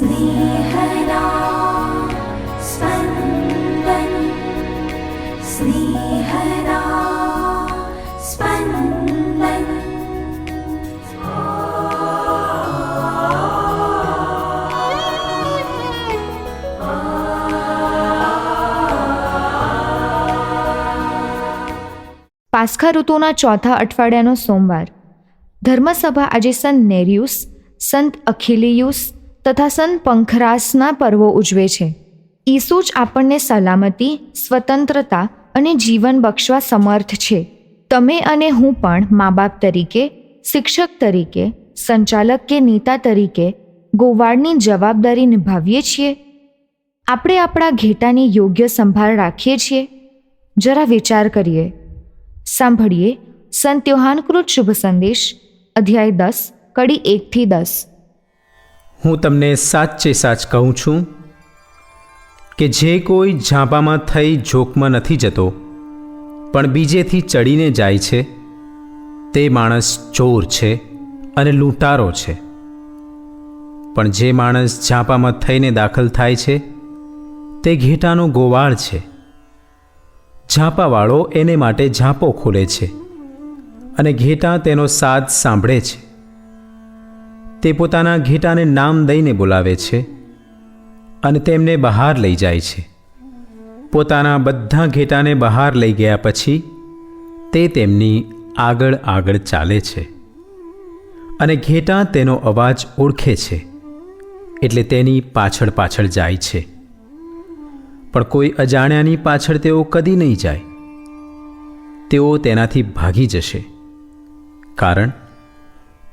स्नेहदा स्पन्दन् स्नेहदा स्पन्दन् પાસ્ખા ઋતુના ચોથા અઠવાડિયાનો સોમવાર ધર્મસભા આજે સંત નેરિયુસ સંત અખિલિયુસ તથા સંત પંખરાસના પર્વો ઉજવે છે. ઈસુ જ આપણને સલામતી, સ્વતંત્રતા અને જીવન બક્ષવા સમર્થ છે. તમે અને હું પણ મા બાપ તરીકે, શિક્ષક તરીકે, સંચાલક કે નેતા તરીકે ગોવાળની જવાબદારી નિભાવીએ છીએ. આપણે આપણા ઘેટાની યોગ્ય સંભાળ રાખીએ છીએ. જરા વિચાર કરીએ. સાંભળીએ. સંત યોહાનકૃત શુભ સંદેશ, અધ્યાય દસ, કડી એકથી દસ. હું તમને સાચે સાચ કહું છું કે જે કોઈ ઝાંપામાં થઈ જોકમાં નથી જતો, પણ બીજેથી ચડીને જાય છે, તે માણસ ચોર છે અને લૂંટારો છે. પણ જે માણસ ઝાંપામાં થઈને દાખલ થાય છે, તે ઘેટાનો ગોવાળ છે. ઝાંપાવાળો એને માટે ઝાંપો ખોલે છે અને ઘેટા તેનો સાદ સાંભળે છે. તે પોતાના ઘેટાને નામ દઈને બોલાવે છે અને તેમને બહાર લઈ જાય છે. પોતાના બધા ઘેટાને બહાર લઈ ગયા પછી તે તેમની આગળ આગળ ચાલે છે અને ઘેટા તેનો અવાજ ઓળખે છે એટલે તેની પાછળ પાછળ જાય છે. પણ કોઈ અજાણ્યાની પાછળ તેઓ કદી નહીં જાય. તેઓ તેનાથી ભાગી જશે. કારણ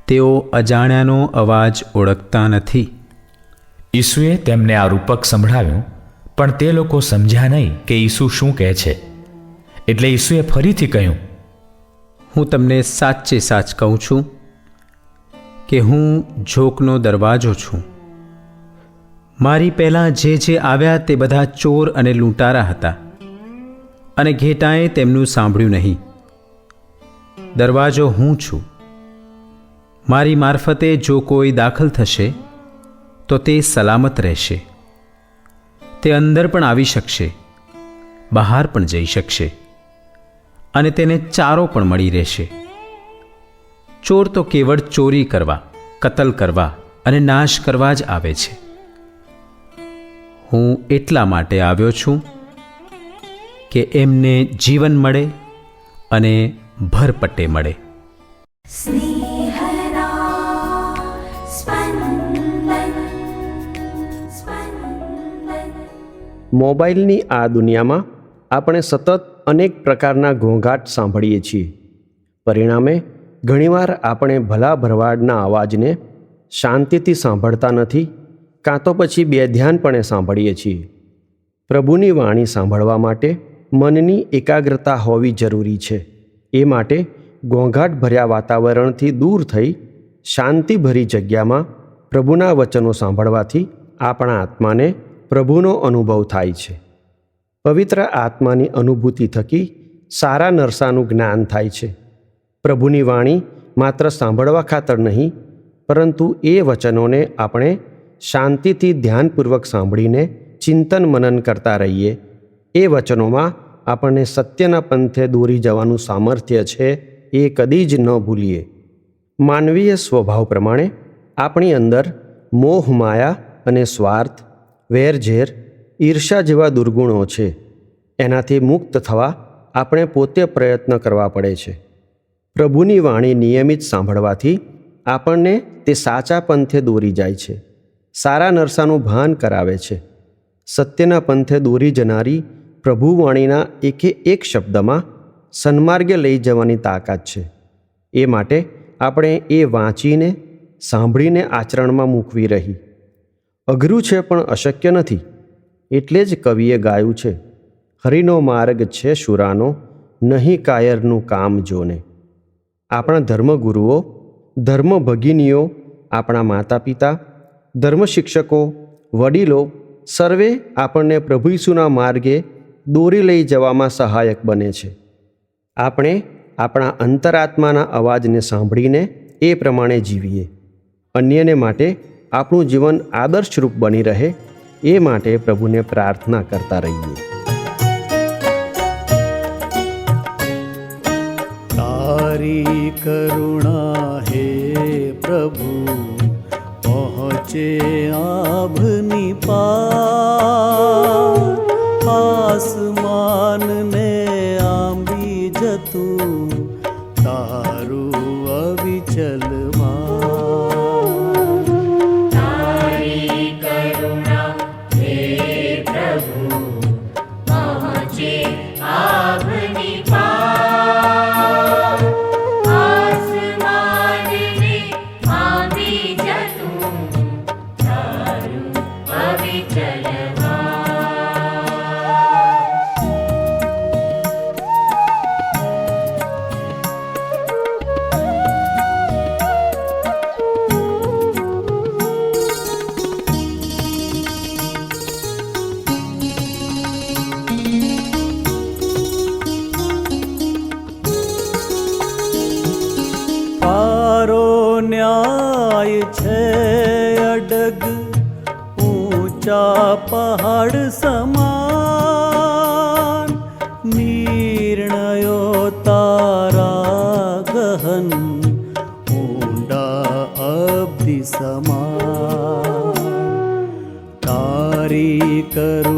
તેઓ અજાણ્યાનો અવાજ ઓળખતા નથી. ઈસુએ તેમને આ રૂપક સંભળાવ્યું પણ તે લોકો સમજ્યા નહીં કે ઈસુ શું કહે છે. એટલે ઈસુએ ફરીથી કહ્યું હું તમને સાચે સાચ કહું છું કે હું ઝોકનો દરવાજો છું. મારી પહેલાં જે જે આવ્યા તે બધા ચોર અને લૂંટારા હતા અને ઘેટાએ તેમનું સાંભળ્યું નહીં. દરવાજો હું છું. મારી મારફતે જો કોઈ દાખલ થશે, તો તે સલામત રહેશે. તે અંદર પણ આવી શકશે, બહાર પણ જઈ શકશે, અને તેને ચારો પણ મળી રહેશે. ચોર તો કેવળ ચોરી કરવા, કતલ કરવા અને નાશ કરવા જ આવે છે. હું એટલા માટે આવ્યો છું કે એમને જીવન મળે અને ભરપટ્ટે મળે. સ્નેહ મોબાઈલની આ દુનિયામાં આપણે સતત અનેક પ્રકારના ઘોંઘાટ સાંભળીએ છીએ. પરિણામે, ઘણીવાર આપણે ભલા ભરવાડના અવાજને શાંતિથી સાંભળતા નથી, કાં તો પછી બેધ્યાનપણે સાંભળીએ છીએ. પ્રભુની વાણી સાંભળવા માટે મનની એકાગ્રતા હોવી જરૂરી છે. એ માટે ઘોંઘાટ ભર્યા વાતાવરણથી દૂર થઈ, શાંતિભરી જગ્યામાં પ્રભુના વચનો સાંભળવાથી આપણા આત્માને પ્રભુનો અનુભવ થાય છે. પવિત્ર આત્માની અનુભૂતિ થકી સારા નરસાનું જ્ઞાન થાય છે. પ્રભુની વાણી માત્ર સાંભળવા ખાતર નહીં, પરંતુ એ વચનોને આપણે શાંતિથી ધ્યાનપૂર્વક સાંભળીને ચિંતન મનન કરતા રહીએ. એ વચનોમાં આપણને સત્યના પંથે દોરી જવાનું સામર્થ્ય છે એ કદી જ ન ભૂલીએ. માનવીય સ્વભાવ પ્રમાણે આપણી અંદર મોહ, માયા અને સ્વાર્થ વેરઝેર ઈર્ષા જેવા દુર્ગુણો છે. એનાથી મુક્ત થવા આપણે પોતે પ્રયત્ન કરવા પડે છે. પ્રભુની વાણી નિયમિત સાંભળવાથી આપણને તે સાચા પંથે દોરી જાય છે. સારા નરસાનું ભાન કરાવે છે. સત્યના પંથે દોરી જનારી પ્રભુવાણીના એકે એક શબ્દમાં સન્માર્ગે લઈ જવાની તાકાત છે. એ માટે આપણે એ વાંચીને, સાંભળીને આચરણમાં મૂકવી રહી. અઘરું છે પણ અશક્ય નથી. એટલે જ કવિએ ગાયું છે, હરિનો માર્ગ છે શુરાનો, નહીં કાયરનું કામ જોને. આપણા ધર્મગુરુઓ, ધર્મ ભગિનીઓ, આપણા માતા પિતા ધર્મ શિક્ષકો, વડીલો, સર્વે આપણને પ્રભુ ઈસુના માર્ગે દોરી લઈ જવામાં સહાયક બને છે. આપણે આપણા અંતરાત્માના અવાજને સાંભળીને એ પ્રમાણે જીવીએ. અન્યને માટે આપણું જીવન આદર્શરૂપ બની રહે એ માટે પ્રભુને પ્રાર્થના કરતા રહીએ. તારી કરુણા હે પ્રભુ, પહોંચે આભની પાર. આસમાનને આંબી જતું, તારું અવિચલમાં ઊંચા પહાડ સમાન નિર્ણયો તારા ગહન ઊંડા અબ્ધિ સમાન. તારી કરુણા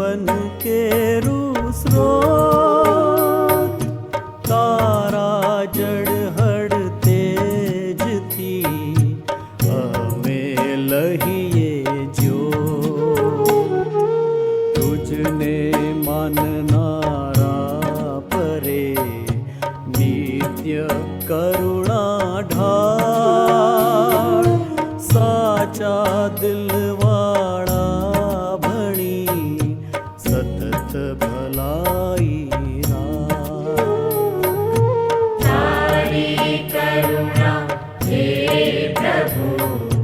जीवन के रूसरो तारा जड़ हड़ तेज थी। हमें मे लिजो ते मनारा परे नित्य करुणा नीत्य साचा दिल ప్రభు.